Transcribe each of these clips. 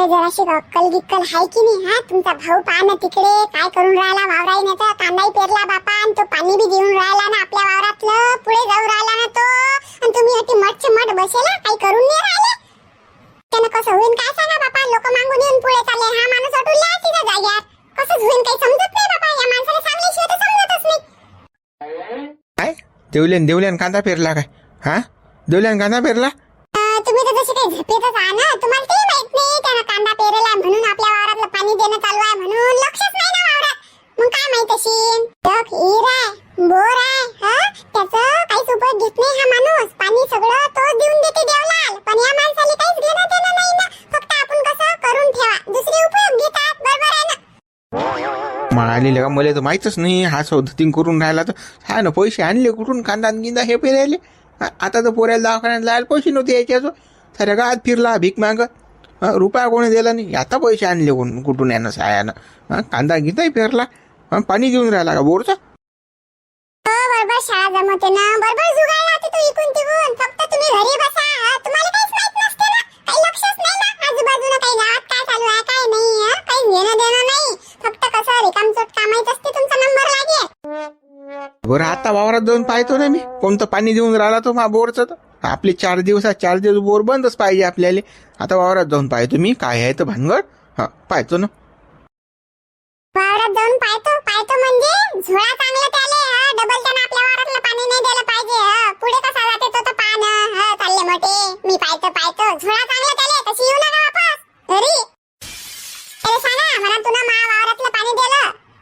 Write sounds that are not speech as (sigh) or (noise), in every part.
तुम्हाला जराशी अक्कल गिक्कल हाय की नाही हा? तुमचा भाऊ पहा ना तिकडे काय करून राहिला वावराई नाही कांदाही पेरला बापा आणि तो पाणी बी देऊन राहिला ना आपल्या वावरातलं पुढे जाऊ राहिला ना तो. आणि तुम्ही अति मठ मठ बसेला काही करून नाही राहिले. त्यानं कसं होईन काय सांगा बापा? लोक मागून येऊन पुढे चालले. हा माणूस अटुरला तिच्या जाग्यात कसं होईन काही समजत नाही बापा? या माणसाला सांगल्याशिवाय तर समजतच नाही. काय? देवल्यान देवल्यान कांदा पेरला काय? हा? देवल्यान कांदा पेरला? तुम्ही तर जशी काही झपेतच आहे तुम्हाला ते माहीत नाही त्यानं कांदा पेरेला म्हणून आपल्या वावरातलं पाणी देणं चालू आहे म्हणून लक्षच नाही ना वावरात. मग काय माहीत असेल एक हिर आहे बोर आहे हा? त्याचं काहीच उपयोग घेत नाही हा माणूस. पाणी सगळं तो देऊन देते देवलाल. पण या माणसाला काहीच घेणं देणं नाही ना. फक्त आपण कसं करून ठेवा. दुसरे उपयोग घेतात. बरोबर आहे ना? म्हणाले का मला तर माहीतच नाही. हा सौदतीन करून राहिला तर हा ना पैसे आणले कुठून? कांदा गिंदा हे पेरायले? आता तर पोऱ्याला दवाखान्यात लायला पैसे नव्हते याच्याजो साऱ्या गावात फिरला भीक मागत रुपया कोणी दिला नाही. आता पैसे आणले कोण कुठून यानं सायानं. हा, कांदा घेताही फिरला पाणी घेऊन राहिला का बोरचा? हो, बरोबर. शाळा जमते ना. बरोबर जुगाड तू इकून तिकून फक्त तुम्ही घरी बसा. तुम्हाला काहीच आता जाऊन पाहतो ना मी. कोणतं पाणी देऊन राहिला तो मा बोरचं तर. आपले चार दिवसात चार दिवस बोर बंदच पाहिजे आपल्याला. आता वावरात जाऊन पाहतो मी काय आहे तर भानगड. हा पाहतो ना. वावरात जाऊन पाहतो पाहतो म्हणजे झोळा चांगला त्याले हा डबल त्यानं आपल्या वावरातलं पाणी नाही पाहिजे हा. पुढे कसा जाते तो तर पाहणं हा चालले मोठे. मी पाहतो पाहतो. झोळा चांगला त्याले तशी येऊ नका वापस. घरी. अरे सांगा म्हणा तुला मा वावरात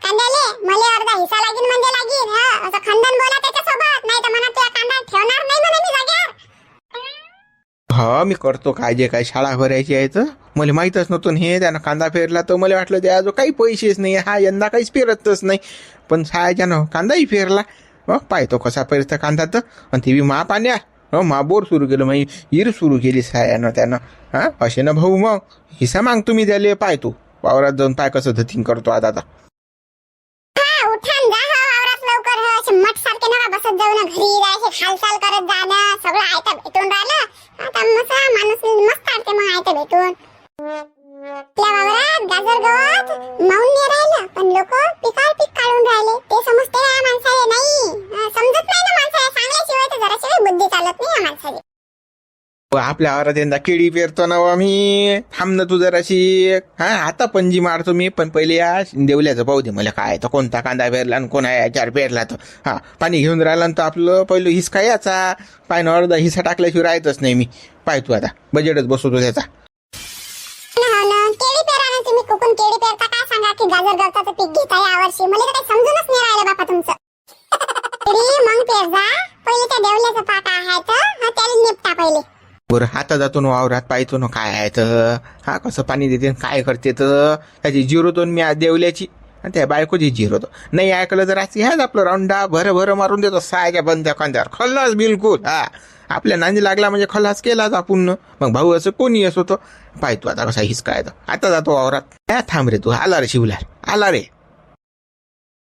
कांद्याले मला अर्धा हिस्सा लागीन म्हणजे लागीन हा? असं खंदन बोला त्याच्यासोबत नाही तर म्हणा तुला कांदा ठेवणार नाही म्हणे मी जाग्यावर हा मी करतो काय जे काय शाळा भरायची आहे तर. मला माहीतच नव्हतं ना हे त्यानं कांदा फेरला तर मला वाटलं त्या जो काही पैसेच नाही हा यंदा काहीच फिरतच नाही. पण सायाच्यानं कांदाही फेरला. मग पाहतो कसा पेरता कांदा तर. आणि ती बी मा पाण्या हो मा बोर सुरू केलं मग ईर सुरू केली सायानं त्यानं. हा असे ना भाऊ मग हिसा माग तुम्ही द्याले पाय तू वावरात जाऊन पाय कसं धतिंग करतो आता आता हा उठान जा हा वावरात लवकर हा असे मठ सारखे नका घरी जायचे हालचाल करत जाणं सगळं आयतं भेटून राहिलं. आता मस्त माणूस मस्त वाटते मग आयतं भेटून. आपल्या वावरात गाजर गवत माऊन नाही राहिलं. आपल्या आराध्यांना केळी पेरतो ना आम्ही थांब ना तू जराशी. हा आता पणजी मारतो मी पण पहिले या देवल्याचं पाहू दे मला काय तर कोणता कांदा पेरला आणि कोणा याच्यावर पेरला तर हा पाणी घेऊन राहिला तर आपलं पहिलं हिसका याचा? पाय अर्धा हिसा टाकल्याशिवाय राहतच नाही मी. पाय तू आता बजेटच बसवतो त्याचा. गाजर गवताचं पीक घेता यावर्षी मला तर काही समजूनच नाही राहिलं बापा तुमचं. (laughs) मग पेर पहिले त्या देवल्याचं पाटा आहे तर हा त्याला निपटा पहिले. बरं हाता जातो ना वावरात पाहतो ना काय आहे तर? हा कसं पाणी देते आणि काय करते तर? त्याची जिरोतो मी आज देवल्याची आणि त्या बायकोची जिरोतो नाही ऐकलं तर आज ह्याच आपलं राऊंडा भरं भरं मारून देतो सायच्या बंद त्या कांद्यावर खल्लास बिलकुल. हा. आपल्या नांदी लागला म्हणजे खल्लास केलाच आपण. मग भाऊ असं कोणी असो तो? पाहतो आता कसा हिसकाय तो. आता जातो वावरात. काय थांब रे तू. आला रे शिवला आला रे.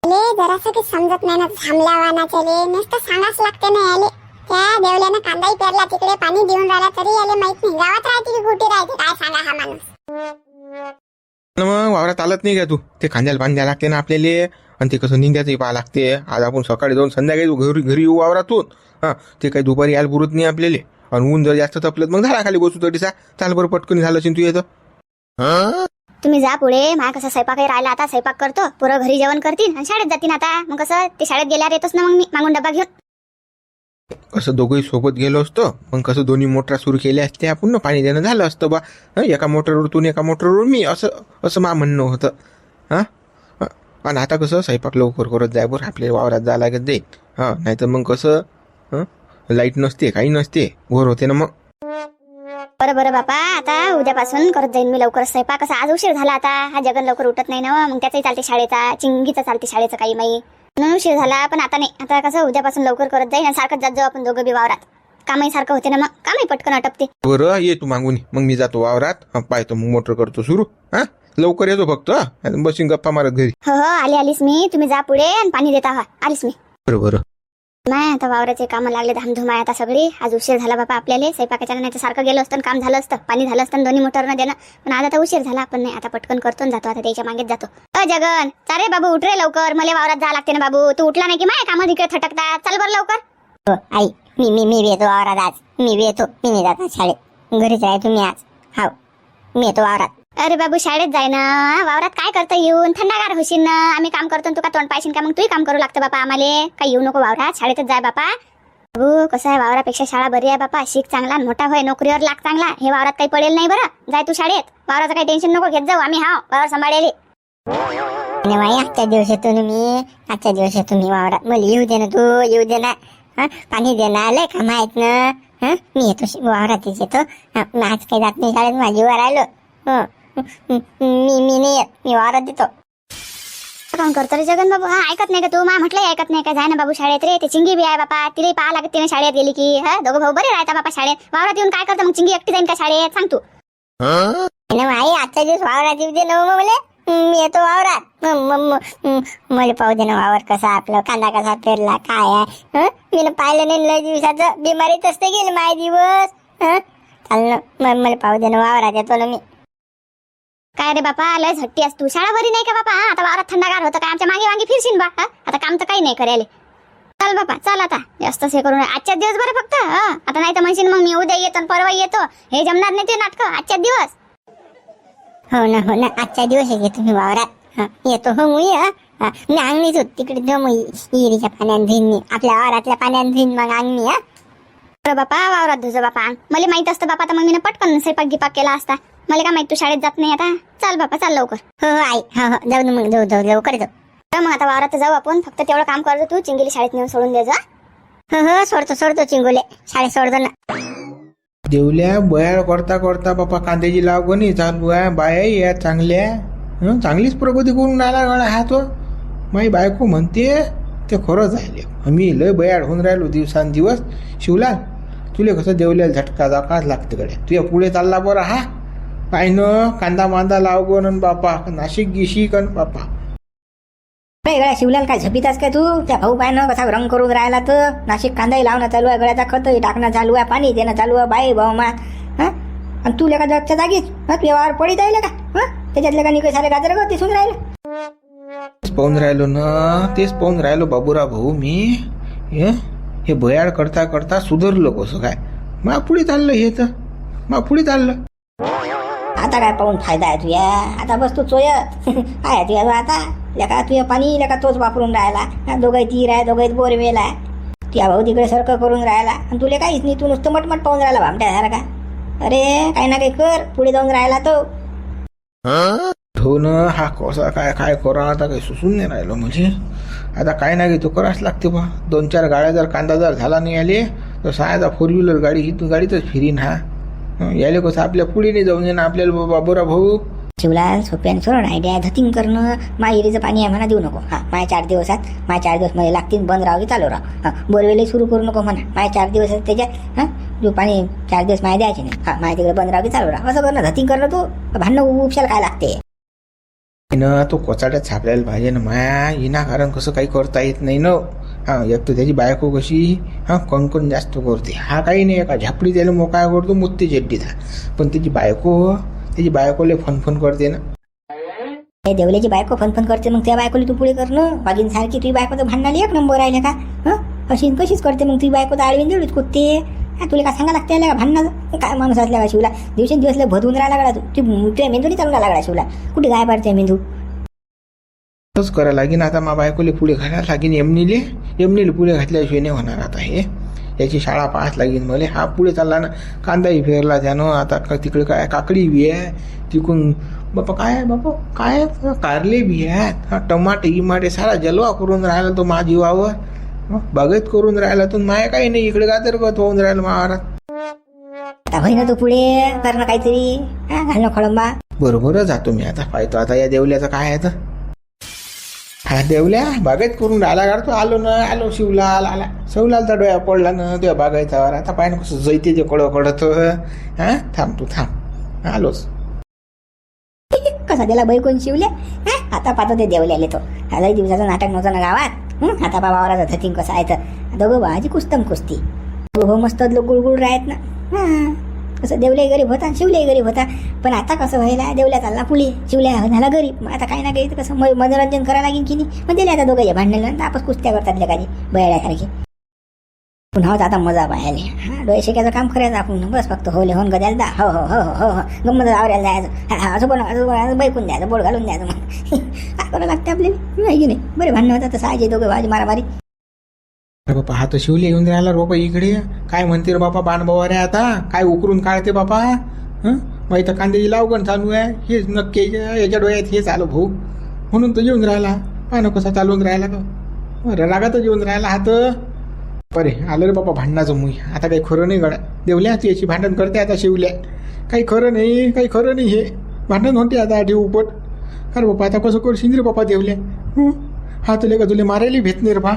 ले जरासं काही समजत नाही ना थांबल्या वाना चले नुसतं सांगाच लागते ना याले. त्या देवल्यानं कांदाही पेरला तिकडे पाणी देऊन राहिला तरी याले माहीत नाही. गावात राहते की कुठे राहते? काय सांगा हा माणूस? न मग वावरात आलत नाही का तू? ते खांद्याला बांधायला लागते ना आपल्याला. आणि ते कसं निंद्याचंही पाहा लागते. आज आपण सकाळी जाऊन संध्याकाळी तू घरी घरी येऊ वावरातून. हा ते काही दुपारी यायला पुरत नाही आपल्याला. आणि ऊन जर जास्त तपलं मग झाला खाली बसू तरीसा चाल बरं पटकन झालं असेल तू येतं. तुम्ही जा पुढे. माझा कसा स्वयंपाकही राहिला आता स्वयंपाक करतो. पोरं घरी जेवण करतील आणि शाळेत जातील आता. मग कसं? ते शाळेत गेल्यावर येतोच ना मग मी? मागून डबा घेऊन? कसं दोघंही सोबत गेलो असतो. मग कसं दोन्ही मोटरा सुरू केल्या असत्या. आपण पाणी देणं झालं असतं बा. एका मोटरवर तून एका मोटरवर मी असं असं मा म्हणणं होतं. हां? आणि आता कसं स्वयंपाक लवकर करत जाय बरं आपल्या वावरात जायला लागत जाईल. हां नाही तर मग कसं? लाइट नसते काही नसते. घोर होते ना मग. बरं बरं बापा आता उद्यापासून करत जाईन मी लवकर स्वयंपाक. कसं आज उशीर झाला आता. हा जगन लवकर उठत नाही ना. मग त्याचाही चालते शाळेचा चिंगीचा चालते शाळेचं काही माही म्हणून उशीर झाला पण आता नाही. आता कसं उद्यापासून लवकर करत जाईन आणि सारखंच जात जाऊ आपण दोघं बी वावरात. कामही सारखं होते ना मग? कामही पटकन आटपते. बरं ये तू मागून. मग मी जातो वावरात. हं, पाहतो मग मोटर करतो सुरू. हां? लवकर येतो फक्त हं? बसीन गप्पा मारत घरी. हो हो आली आलीस मी. तुम्ही जा पुढे आणि पाणी देता हा. आलीस मी. बरं बरं. माय आता वावराचे कामं लागले धामधूम आहे आता सगळी. आज उशीर झाला बाबा आपल्याला. स्वयंपाकाच्या नाही तर सारखं गेलो असतं काम झालं असतं. पाणी झालं असतं दोन्ही मोटरनं देणं. पण आज आता उशीर झाला. आपण नाही आता पटकन करतो आणि जातो. आता त्याच्या मागेच जातो. अ जगन! चाले बाबू उठ रे लवकर. मला वावरात जा लागते ना बाबू. तू उठला नाही की माय कामं तिकडे थटकतात चल बरं लवकर. आई मी मी मी येतो वावरात आज. मी बी येतो. मी नाही जात आज शाळेत. घरीच आहे तुम्ही आज. हाव. मी येतो वावरात. अरे बाबू शाळेत जाय ना. वावरात काय करता येऊन? थंडागार होशील ना. आम्ही काम करतो तुका का तोंड पाहिशील का? मग तूही काम करू लागतं बापा आम्हाला. काय येऊ नको वावरात. शाळेतच जाय बापा. बाबू कसं आहे वावरापेक्षा शाळा बरी आहे बापा. शिक चांगला मोठा होय. नोकरीवर लाग चांगला. हे वावरात काही पडेल नाही बरं. जाय तू शाळेत. वावराचं काही टेन्शन नको घेत जाऊ. आम्ही हा वावर सांभाळेल माई आजच्या दिवसातून मी आजच्या दिवसातून मी वावरात. मला येऊ दे ना तू येऊ दे ना. पाणी दे ना. लय का माहीत ना. मी येतो वावरात वावरातच येतो. आज काही जात नाही शाळेत. माझीवर आलो. हो. मी मी नाही येत मी वावरात येतो काम करतो रे जगन बाबू? हा ऐकत नाही का तू? मा म्हटलं ऐकत नाही का? जाय ना बाबू शाळेत रे ते चिंगी बी आहे बापा. तिला पाहा लागत तिने शाळेत गेली की. हा दोघं भाऊ बरे राहता बापा शाळेत. वावरात येऊन काय करता मग? चिंगी एकटी जाईन का शाळेत? सांग तू. आणि माई आजच्या दिवस वावरात येऊ दे ना मग मला. हं, मी येतो वावरात. हं, मला पाहू दे ना वावर कसा आपलं कांदा कसा पेरला काय आहे. हं? मी पाहिलं नाही लय दिवसाचं बिमारीत असते गेले माय दिवस. हं? चाल ना मला पाहू दे ना वावरात येतो ना मी. काय रे बापा लय झट्टी असतो शाळा बरी नाही का बापा? हा? आता वावरात थंडगार होतं काय आमच्या मागे मागे फिरशील बा हा? आता काम तर काही नाही करायला. चल बापा चल आता. जास्त हे करून आजच्या दिवस बरं फक्त हा? आता नाही तर म्हणशील मग मी उद्या येतो आणि परवा येतो. हे जमणार नाही ते नाटक आजच्या दिवस. हो ना हो ना. आजच्या दिवस हे तुम्ही वावरात. हा येतो हो मुई मी अंगणीच होत तिकडे जाऊ मग इरीच्या पाण्यात धुईन मी आपल्या वावरातल्या पाण्यात धुईन मग अंगणी हा? अरे बापा वावरात तुझं बापा. मला माहीत असतं बापा तर मग मी पटकन स्वयंपाक गिपाक केला असता. मला काय माहीत तू शाळेत जात नाही आता. चल बापा चाल लवकर. हो हो आई. हो हो जाऊ ना मग जाऊ जाऊ लवकर जाऊ. मग आता वावरात जाऊ आपण. फक्त तेवढं काम करतो तू चिंगेली शाळेत नेऊन सोडून दे जा. हो हो सोडतो सोडतो चिंगोले. शाळेत सोडतो ना. देवल्या बयाळ करता करता बापा कांद्याची लागवणी चालू आहे बाया या चांगल्या. हं, चांगलीच प्रगती करून राहिला गळा हा तो. माई बायको म्हणते ते खरंच आहे मी लय बयाड होऊन राहिलो दिवसांदिवस. शिवलाल तुले कसं देवल्याला झटका जाकाच लागते गड्या. तुझ्या पुढे चालला बरं हा? पाय न कांदा मांदा लावगो न बापा नाशिक गिशिक न बापा. नाही गळ्या शिवलाल काय झपितास काय तू? त्या भाऊ पायनं कसा रंग करून राहिला तर. नाशिक कांदाही लावणं चालू आहे गळ्याचा खतही टाकणं चालू आहे पाणी देणं चालू आहे बाई भाऊ मा हा? आणि तू लेका जगच्या जागीच हा? तुझ्या वावर पडी जाईल का हा? त्याच्यातले का निकय सारे गाजर का दिसून राहिले. तेच पाहून राहिलो ना तेच पाहून राहिलो बाबूराव भाऊ मी हे? हे बयाड करता करता सुधारलो कसं काय? मा पुढे चाललं हे तर. मा पुढे चाललं. आता काय पाहून फायदा आहे तुया? आता बस तू चोयत (laughs) आहे तुया तो आता? लेका तुया पाणी लेका तोच वापरून राहिला. दोघंही तीर आहे दोघंही बोरवेल आहे. तुया भाऊ तिकडे सारखं करून राहिला. आणि तुला काहीच नाही तू नुसतं मटमट पाहून राहिला भामट्या सारखा अरे काही ना काही कर. पुढे जाऊन राहिला तो. ठेवणं हा कसा काय काय करा आता काही सुसून नाही राहिलो म्हणजे. आता काय नाही तो करावंच लागते बा. दोन चार गाड्या जर कांदा जर झाला नाही आले तर सहायचा फोर व्हीलर गाडी ही तू गाडीतच फिरीन हा. याले कसं आपल्या पुढे नाही जाऊन दे आपल्याला आपल्याला बाबूराव भाऊ. शिवलाल सोप्यान सोडून आयडिया धतिंग करणं माहिरीचं पाणी आहे म्हणा देऊ नको. हा माझ्या चार दिवसात माझ्या चार दिवसमध्ये लागतील बंद राहावी चालू राहा हां बोरवेली सुरू करू नको म्हणा. माझ्या चार दिवस त्याच्यात हां जो पाणी चार दिवस माय द्यायचे नाही. हां माझ्या तिकडे बंद राहावी चालू राहा असं करणं धतिंग करणं तू भांडणं उपशाला काय लागते? न तो कोचाड्यात छापल्याला पाहिजे ना माया. इना कारण कसं काही करता येत नाही ना. हा एक तर त्याची बायको कशी हा कणकण जास्त करते. हा काही नाही का झापडी त्याला मोकाय करतो मुत्ते जेड्डीचा पण त्याची बायको त्याची बायकोले फनफन करते ना. हे देवल्याची बायको फनफन करते मग त्या बायकोला तू पुढे करणं वागीन सारखी तुझी बायको तर भांडणाली एक नंबर राहिले का? हं? अशी कशीच करते मग तुझी बायको तर आळवीन देऊच कुत्ते. तुला काय सांगा लागते का भांडणं? काय माणूस असल्या का शिवला? दिवसेंदिवस लय भदवून राहायला लागला तू. तुझ्या मेंदूनी चालू लागला शिवला. कुठे गाय पाडते मेंदू? तसंच करा लागेन आता मा बायकोले पुढे घालायला लागेन यमनीले. यमनीले पुढे घातल्याशिवाय नाही होणार आता हे. याची शाळा पाहाच लागीन मला. हा पुढे चालला ना कांदाही फेरला त्यानं. आता का तिकडे काय काकडी बी आहे. तिकून बापा काय बापा? काय कारले बी आहेत. हा टमाटे इमाटे सारा जलवा करून राहिला तो माझी जीवावर. बागेत करून राहिला तो माया काही नाही. इकडे गाजरगत होऊन राहिलं महाराज? आता होईना तू पुढे करणं काहीतरी. हा घालणं खळंबा. बरोबरच जातो मी आता. पाहतो आता या देवल्याचं काय आहे तर. हा देवल्या बागेत करून राहिला का? तो आलो ना आलो शिवलाल आला. शिवलालचा डोळ्या पडला ना तेव्हा बागायचावर आता पाय ना कसं जैते ते कळ कडत हा थांब तू थांब. आलोच. (laughs) कसा त्याला बैकून शिवले? हा आता पाहतो ते देवल्याले तो. लई दिवसाचं नाटक नव्हतं ना गावात. हं? आता पा वावराचं तीन कसं आहे तर. दोघं बाजी कुस्तम कुस्ती. दोघं मस्त लोक गुळगुळ राहत ना. हां. कसं देवल्याही गरीब होता शिवल्याही गरीब होता पण आता कसं व्हायला देवल्या चालला पुली शिवल्या झाला गरीब मग आता काही ना काही तर कसं मनोरंजन करायला लागेल की नाही. मग दिले आता दोघं भांडणं आपस कुस्त्या करतात लेखाची बयाड्यासारखे. पुन्हा आता मजा पाहायला. हा डोळे शिकायचं काम करायचं आपण. बस फक्त होले होऊन गद्याला दा हो हो हो हो हो. गंमत आवरायला जायचं. हा असं पण असं पण बैकून द्यायचं बोट घालून द्यायचं मग (laughs) करावं लागते आपल्याला? नाही की नाही? बरे भांडणं होतात तर साहजिक दोघं भाजी मारामारी. बापा हा तर शिवले येऊन राहिला रे बापा इकडे. काय म्हणते रे बापा बाणबावा रे आता? काय उकरून काढते बापा? हं? माही तर कांद्याची लावगण चालू आहे. हेच नक्की याच्या याच्या डोळ्यात हेच आलं भाऊ. म्हणून तो येऊन राहिला. पाय कसा चालून राहिला तो. अरे रागातच येऊन राहिला हात अरे आलं रे बाबा भांडणाचं मुई. आता काही खरं नाही गडा देवल्या तू याची भांडण करते आता शिवल्या. काही खरं नाही काही खरं नाही हे. भांडण होते आता आधी उपट. अरे बाबा आता कसं करशील रे बापा देवल्या? हा? तुले का तुले मारायला भेट नाही रे बा?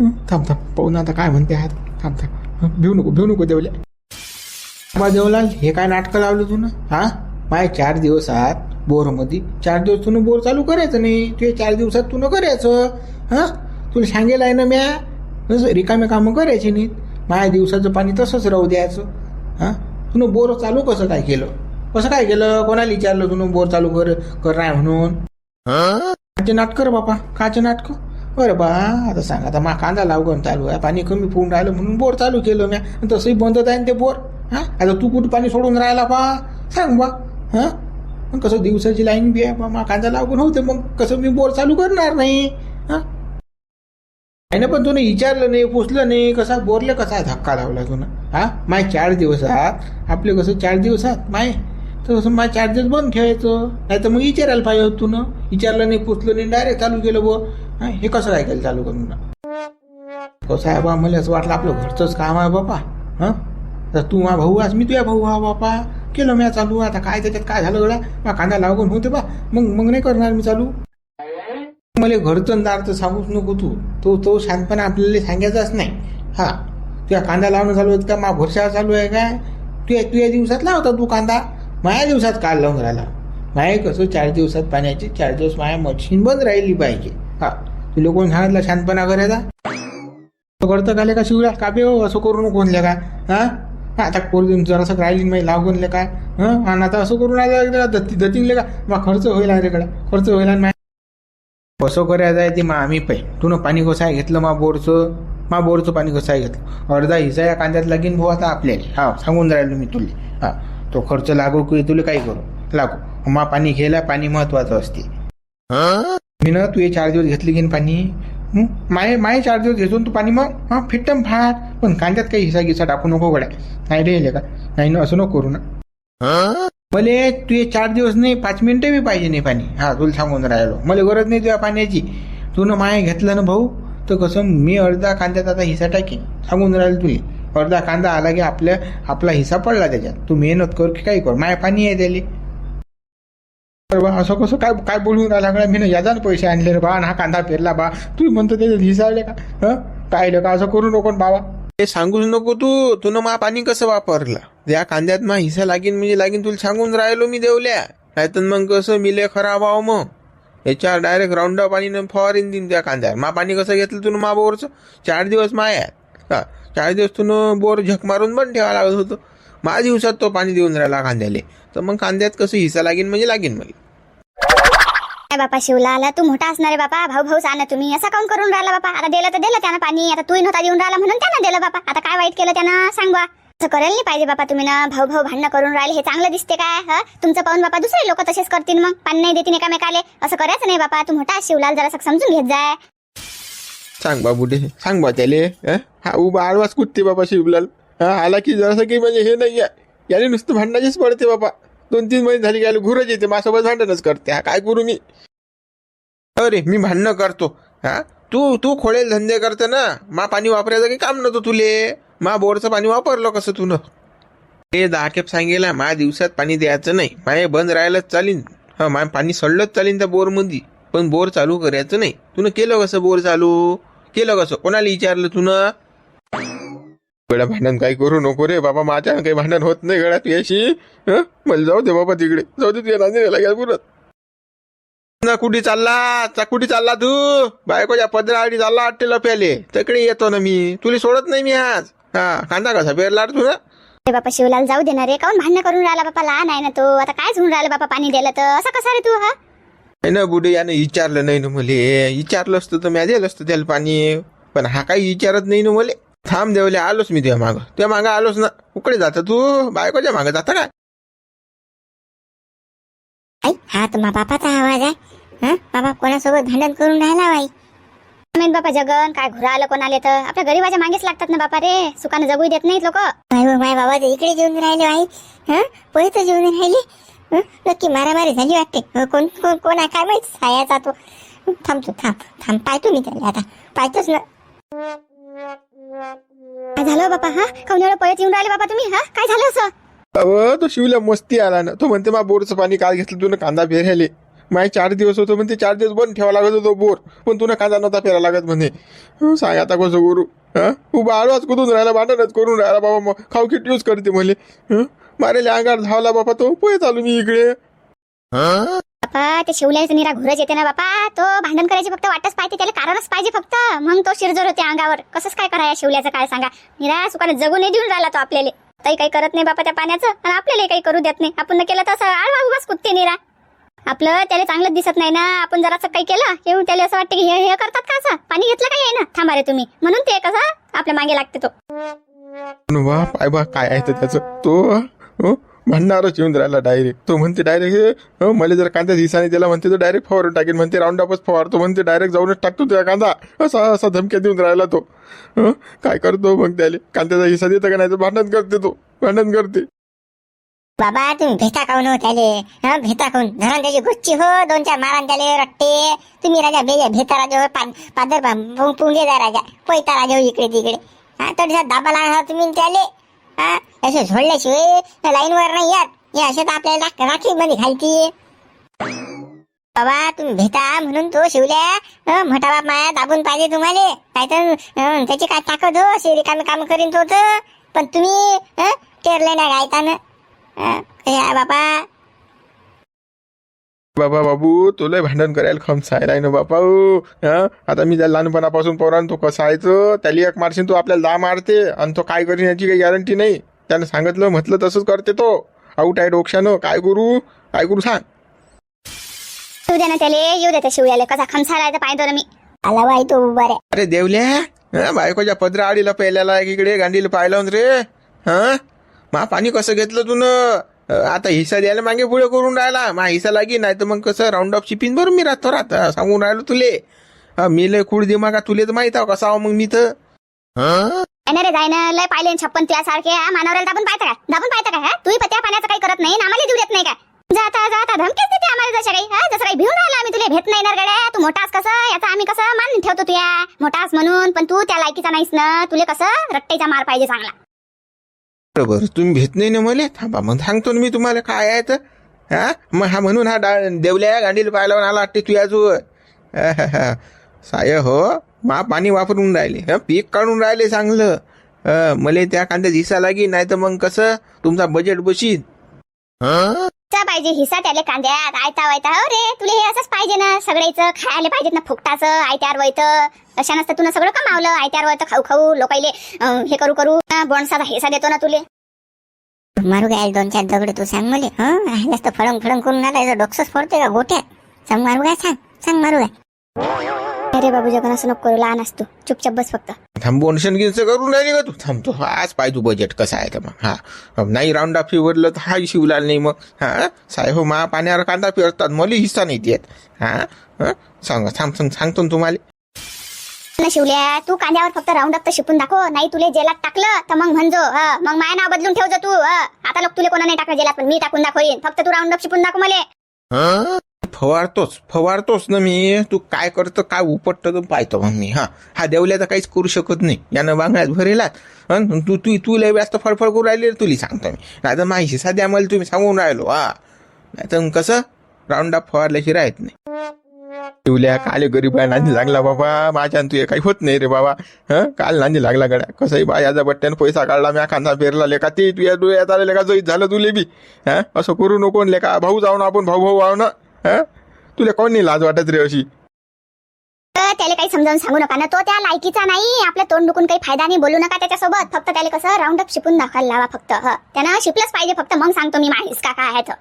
थांब थांब. पाहून ना आता काय म्हणते हात. थांब थांब. भिऊ भिवू नको भिऊ नको देवल्या. मा देवलाल हे काय नाटकं लावलं तू ना? हा? माय चार दिवसात बोरमध्ये. चार दिवस तुनं बोर चालू करायचं नाही. तुझ्या चार दिवसात तुनं करायचं. हा? तुला सांगेल आहे ना म्या? रिकामे कामं करायची नाहीत. माझ्या दिवसाचं पाणी तसंच राहू द्यायचं. हां? तुनं बोर चालू कसं काय केलं? कसं काय केलं? कोणाला विचारलं तुनं बोर चालू कर करणार म्हणून? काचे नाटकं रे बापा काचे नाटकं. बरं बा आता सांग आता मा कांदा लावगण चालू आहे. पाणी कमी पडून राहिलं म्हणून बोर चालू केलं म्या. आणि तसंही बंदच आहे ना ते बोर. हां? आता तू कुठं पाणी सोडून राहिला बा? सांग बा. हा? मग कसं दिवसाची लाईन बी आहे बा मा कांदा लावून होते मग कसं मी बोर चालू करणार नाही? हा? नाही ना पण तुने विचारलं नाही पुसलं नाही कसा बोरलं कसा धक्का लावला तुनं हा? माय चार दिवसात आपले कसं चार दिवसात माय? तर कसं माय चार दिवस बंद ठेवायचं? नाही तर मग विचारायला पाहिजे होतं तुनं. विचारलं नाही पुसलं नाही डायरेक्ट चालू केलं बो हे? कसं काय केलं चालू करून? हो कसं आहे बा मला असं वाटलं आपलं घरचंच काम आहे बापा. हा? तर तू मा भाऊ आज मी तुझ्या भाऊ हा बापा. केलं म्या चालू आता काय त्याच्यात काय झालं गड्या? मा कांदा लावून होते बा. मग मग नाही करणार मी चालू. मला घरचं दार तर सांगूच नको तू. तो तो शांतपणा आपल्याला सांगायचाच नाही. हा. तुझ्या कांदा लावणं चालू आहे का? मा भरशा चालू आहे काय तुझ्या तुझ्या दिवसात लावता तू कांदा? माया दिवसात काल लावून राहिला माय कसं चार दिवसात पाण्याची चार दिवस माया मशीन बंद राहिली पाहिजे. हा. तुला कोण सांगितलं शांतपणा करायचा? करतं का का शिवला कापे हो असं करू नको म्हणले का? हा? आता पोर जरासं राहिली नाही लावून काय हा? आणि आता असं करून राहिलं दत्ती दतीनले का? मग खर्च होईल रे कडे खर्च होईल आणि कसं करायचं आहे ते मग आम्ही पाहि तू ना पाणी कसं आहे घेतलं मा बोरचं मा बोरचं पाणी कसं आहे घेतलं. अर्धा हिसा या कांद्यात लागेन भाऊ आता आपल्याला. हा सांगून राहिलो मी तुले. हा तो खर्च लागू की तुला काही करू? लागू. मा पाणी घ्यायला पाणी महत्वाचं असते. मी ना तू हे चार दिवस घेतली की पाणी? माय माये चार दिवस घेतो तू पाणी मग हा? फिट्टम फाट. पण कांद्यात काही हिसा गिसा टाकू नको गड्या. नाही रे का नाही ना असं नको करू ना. मले तू चार दिवस नाही पाच मिनिटं बी पाहिजे नाही पाणी. हा तुला सांगून राहिलो. मला गरज नाही तुझ्या पाण्याची. तू ना माय घेतलं ना भाऊ तर कसं मी अर्धा कांद्यात आता हिसा टाकीन. सांगून राहिलो तुले. अर्धा कांदा आला की आपल्या आपला हिसा पडला त्याच्यात. तू मेहनत कर की काही कर. माय पाणी आहे त्याले. बा असं कसं काय काय बोलून राहिला का मी यादान पैसे आणले रे बा हा कांदा पेरला बा. तू म्हणतो त्याच्यात हिसाळले का? हं? काय का? असं करू नको बाबा. हे सांगूच नको तू. तू मा पाणी कसं वापरलं? त्या कांद्यात मा हिसा लागीन म्हणजे लागीन तुला सांगून राहिलो मी देवल्या. नाहीतर मग कसं मिले खराब आहो मग. याच्यावर डायरेक्ट राऊंड अप आणि फवारीन देईन त्या कांद्यावर. मा पाणी कसं घेतलं तू मा बोरचं? चार दिवस माया हा चार दिवस तू बोर झक मारून पण ठेवा लागत होतं. माझ्या दिवसात तो पाणी देऊन राहिला कांद्याले. तर मग कांद्यात कसं हिसा लागीन म्हणजे लागीन मला. काय बापा शिवला आला. तू मोठा असणार आहे बापा. भाऊ भाऊ ना तुम्ही. असं काऊन करून राहिला बापा? आता दिलं तर दिलं त्यानं पाणी. आता तू नव्हता देऊन राहिला म्हणून त्यानं दिलं बापा. आता काय वाईट केलं त्यानं? सांग बा असं करायला नाही पाहिजे बापा तुम्ही ना भाऊ भाऊ भांडणं करून राहिले हे चांगलं दिसते काय? हा? तुमचं पाहून बापा दुसरे लोक तसेच करतील मग. पाणी नाही देतील एकामेकाले. असं करायचं नाही बापा. तू मोठा शिवलाल जरा समजून घेत जाय. सांग बा बुढे सांग बा त्याले हा? उभा आडवाच कुठते बाबा शिवलाल? हा? आला की जरासं की म्हणजे हे नाही आहे. याने नुसतं भांडणाचीच पडते बाबा दोन तीन महिने झाले गेले घुरच येते माझ्यासोबत भांडणच करते. हा काय करू मी? अरे मी भांडणं करतो. हा? तू तू खोळेल धंदे करते ना मा पाणी वापरायचं काही काम नव्हतं तुले. मा बोरचं पाणी वापरलं कसं तुनं? हे दहा खेप सांगेला माझ्या दिवसात पाणी द्यायचं नाही. माये बंद राहायलाच चालीन. हा माय पाणी सडलंच चालीन त्या बोरमध्ये पण बोर चालू करायचं नाही. तुनं केलं कसं बोर चालू? केलं कसं? कोणाला विचारलं तुनं? गड्या भांडण काही करू नको रे बाबा माझ्या काही भांडण होत नाही गडा तुझ्याशी हं? मला जाऊ दे बाबा तिकडे. जाऊ दे तुझ्या नांदेला घ्या पुरत ना कुठे चालला? चा कुठे चालला तू? बायकोच्या पदराआडी चालला वाटते लप्याले. तिकडे येतो ना मी. तुला सोडत नाही मी आज. हा कांदा कसा? पेरला रे अरे बापा शिवलाल जाऊ देणार रे. काऊन भांडणं करून राहिला बापा? लहान आहे ना तो. आता काय होऊन राहिला बापा पाणी दिलं तर? असं कसं रे तू हा? नाही ना बुडे यानं विचारलं नाही ना मले. विचारलं असतं तर मी दिलं असतं त्याला पाणी. पण हा काही विचारत नाही ना मले. थांब देवले आलोच मी तुझ्या मागं. तुझ्या मागं आलोच ना. उकडे जातं तू? बायकोच्या मागं जातं काय आई हा तर मा बापाचा आवाज आहे. हा? बाबा कोणासोबत भांडण करून राहिला बाई? बापा जगन काय घुरा आलं कोणाले तर. आपल्या गरीबाच्या मागेच लागतात ना बापा रे. सुखानं जगू देत नाहीत लोक. माय हो, माय बाबा तर इकडे जेवून राहिले बाई हा? पोहे तर जेवून राहिले. हं? नक्की मारामारी झाली वाटते. हं, कोण कोण कोण आहे काय माहीत? सायाचा तो. हं, थांबतो थांब थांब. पाहतो मी त्याला आता. पाहतोच ना. काय झालं बापा हा? काऊन एवढं पळत येऊन राहिले बापा तुम्ही हा? काय झालं असं? अव तो शिवल्या मस्ती आला ना. तो म्हणते मा बोरचं पाणी काल घेतलं तुला कांदा पेरायले माय चार दिवस होतो म्हणते चार दिवस बंद ठेवा लागत होतो बोर. पण तुला कांदा नव्हता फेरा लागत म्हणे. सांग आता कसं करू? हा? उभा आलोच कुठून राहिला? भांडणच करून राहिला बाबा. मग खाऊ किट यूज करते म्हणे. हं? अंगार धावला बाबा तो. पोहे चालू मी इकडे. बापा ते शिवल्याचं निरा घुरच येते ना बापा. तो भांडण करायची फक्त वाटच पाहिजे त्याला कारणच पाहिजे फक्त. मग तो शिरजोर होते अंगावर. कसंच काय कराय शिवल्याचं काय सांगा? निरा सुखाने जगू नाही देऊन राहिला तो आपल्याला. काही काही करत नाही बापा त्या पाण्याचं. आणि आपल्याला काही करू देत नाही. आपण केलं तर असं आळवा उभाच कुत्ते निरा. आपलं त्याला चांगलं दिसत नाही ना. आपण जरासं काही केलं येऊन त्याला असं वाटतं की हे हे करतात का असं? पाणी घेतलं काय आहे ना थांबा रे तुम्ही. म्हणून ते कसं आपल्या मागे लागते तो. वा पाय बा काय आहे तर त्याचं? तो म्हणणारच येऊन राहिला डायरेक्ट तो म्हणते डायरेक्ट मला जर कांदा दिसाने त्याला म्हणते तो डायरेक्ट फवारून टाकेन. म्हणते राऊंड अपच फवारतो. म्हणते डायरेक्ट जाऊनच टाकतो त्या कांदा. असा असा धमक्या देऊन राहिला तो. काय करतो मग त्याला? कांद्याचा हिस्सा देतं का नाही? तर भांडण करते तो. भांडण करते. बाबा तुम्ही भेटा काऊन हो त्याले? हा भेटा काऊन? धरण त्याची गुच्ची हो दोन चार मारान त्याले रट्टे. तुम्ही राजा बेजा भेटा राजा हो पादर पुंगे जा राजा. पैता राजा हो इकडे तिकडे. हा तर दाबा लागला तुम्ही त्याले. हा असे झोडल्याशिवाय लाईन वर नाही यात. हे असे तर आपल्याला राखी मध्ये घालती. बाबा तुम्ही भेटा म्हणून तो शिवल्या. मोठा बाप माया दाबून पाहिजे तुम्हाला. काय तर त्याची काय ताकद हो? असे रिकामी काम करीन तो तर. पण तुम्ही टेरले ना गायताना. आहे बाबा. बाबा बाबू तुला भांडण करायला खमसायला आहे ना बापा हो. हं? आता मी त्या लहानपणापासून पोरान तो कसा आहे तो त्याला एक मारशील तो आपल्याला दहा मारते आणि तो काय करीन याची काही गॅरंटी नाही. त्यानं सांगितलं म्हटलं तसंच करते तो. आऊट आहे डोक्यानं काय करू? काय करू सांग. येऊ दे ना त्याला येऊ दे त्या शिवल्याला कसा खमसाला आहे तर पाहतो ना मी. आला बाई तो उभा रे. अरे देवल्या हं, बायकोच्या पदरा आडीला पहिल्याला एक इकडे गांडीला पाहिलं रे. हा? मा पाणी कसं घेतलं तू आता हिस्सा द्यायला मागे पुढे करून राहिला. मा हिस्सा लागी नाही तर मग कसं राऊंड ऑफ शिपिंग भरून मी राहतो राहता. सांगून राहिलो तुले. मी लय खूड दिमागा तुले तर माहीत आहे कसा आहो मग मी तर. हं? जाय ना लय पाहिले छप्पन त्या सारखे मानवऱ्याला दाबून पाहता का? दाबून पाहता का हा? तुम्ही त्या पाण्याचं काही करत नाही आम्हाला जीव देत नाही का? जाता जाता धमकीच देते आम्हाला जशा काही हा? जसं काही भिवून राहिला आम्ही तुला भेट नाही ना गड्या तू मोठास कसं याचा आम्ही कसं मान ठेवतो तुया? मोठास म्हणून पण तू त्या लायकीचा नाहीस ना. तुले कसं रट्टेचा मार पाहिजे चांगला. बरोबर. तुम्ही भेट नाही ना मला? थांबा मग सांगतो ना मी तुम्हाला काय आहे तर. हा? मग हा म्हणून हा डा देवल्या गांडीला पाहिला आला वाटते तू याजू साय हो मा पाणी वापरून राहिले. हं पीक काढून राहिले चांगलं. मले त्या कांद्यात हिस्सा लागी नाही तर मग कसं? तुमचा बजेट बशीत हं? चा पाहिजे हिस्सा त्याले कांद्यात आयता वायता हो रे तुला हे असंच पाहिजे ना सगळ्याचं खायला पाहिजेत ना फुकटाचं आयत्यावर वयतं. अशा नसतं तुला सगळं कमावलं आयत्यावर वयतं खाऊ खाऊ लोकायले हे करू करू ना बोनसाचा हिस्सा देतो ना तुले. मारू काय दोन चार दगड तू सांग मले हं? राहिलास फळंग फळंग करून आला डोक्सच फोडते का गोट्यात? सांग मारू काय सांग सांग मारू काय अरे बाबू जगन असं नको करू. लहान असतो. चुपचाप बस फक्त. थांबून गिनचं करून राहिली का तू थांबतो आज पाहिजे बजेट कसं आहे तर मग. हा. नाही राऊंड ऑफ फिवरलं तर हा शिवला नाही मग. हा साहेब हो मा पाण्यावर कांदा पिरतात मला हिस्सा नाही देत. हा हं? सांग थांब सांग सांगतो ना तुम्हाला. ना शिवल्या तू कांद्यावर फक्त राऊंड अप तर शिकून दाखव. नाही तुले जेलात टाकलं तर मग म्हणजो हं, मग माया नाव बदलून ठेवजो तू हं. आता लोक तुले कोणा नाही टाकलं जेलात पण मी टाकून दाखवीन. फक्त तू राऊंड अप शिकून दाखव मला? फवारतोच. फवारतोच ना मी. तू काय करतो काय उपटतं तू पाहतो मग मी हा. हा देवल्या तर काहीच करू शकत नाही. यानं बांगड्यात भरेला हं? तू तू तू लय व्यस्त फडफड करू राहिली तुला सांगतो मी. नाही तर माहिती साध्या मला तुम्ही सांगून राहिलो हा. नाही तर मग कसं? राऊंड अप फवारल्याशी राहत नाही. शिवल्या काले गरीब आहे नांदी लागला बाबा. माझ्या तुझे काही होत नाही रे बाबा. हं? काल नांदी लागला गड्या. कसंही बा याचा बट्ट्यानं पैसा काढला म्या कांदा पेरला लेका ते तुझ्या डोळ्यात आले लेका जोईत झालं तुले बी. हा? असं करू नको न लेका. भाऊ जाऊन आपण भाऊ भाऊ आहो ना. हा? तुला कोण नाही लाज वाटत रे अशी? तर त्याला काही समजावून सांगू नका ना. तो त्या लायकीचा नाही. आपलं तोंड दुखून काही फायदा नाही बोलू नका त्याच्यासोबत. फक्त त्याला कसं राऊंड अप शिकून दाखवायला लावा फक्त ह. त्यानं शिकलंच पाहिजे फक्त. मग सांगतो मी माहिस का काय आहे तर.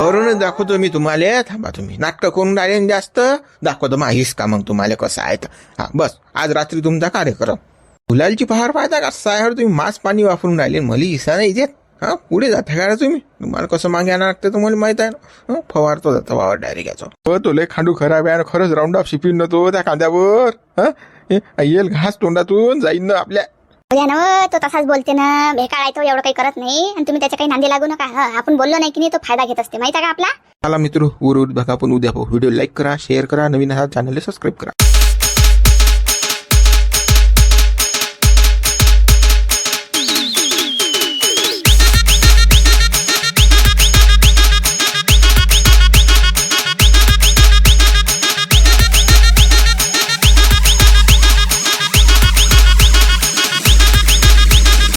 करूनच दाखवतो मी तुम्हाला. थांबा तुम्ही. नाटकं करून राहिले ना जास्त. दाखवतो माहीस का मग तुम्हाला कसं आहे तर. हा बस. आज रात्री तुमचा कार्यक्रम. गुलालची पहार पाहता का? सायावर तुम्ही मास पाणी वापरून राहिले. मला इसा नाही देत. हा पुढे जाता का रे तुम्ही. तुम्हाला कसं मागे आणा लागतं तुम्हाला माहीत आहे ना? फवारतो जाता वावर डायरेक्ट याचा हो तो लय खांडू खराब आहे आणि खरंच राऊंड ऑफ शिपिन तो त्या कांद्यावर हा येईल घास तोंडातून जाईन ना आपल्या. तो तसाच बोलते ना. बेकार आहे तो एवढं काही करत नाही. आणि तुम्ही त्याच्या काही नांदी लागू नका. ह आपण बोललो नाही की नाही तो फायदा घेत असते. माहिती आहे का आपला? चला मित्र उर बघा आपण उद्या पाहू व्हिडिओ लाईक करा शेअर करा. नवीन हा चॅनल सबस्क्राईब करा.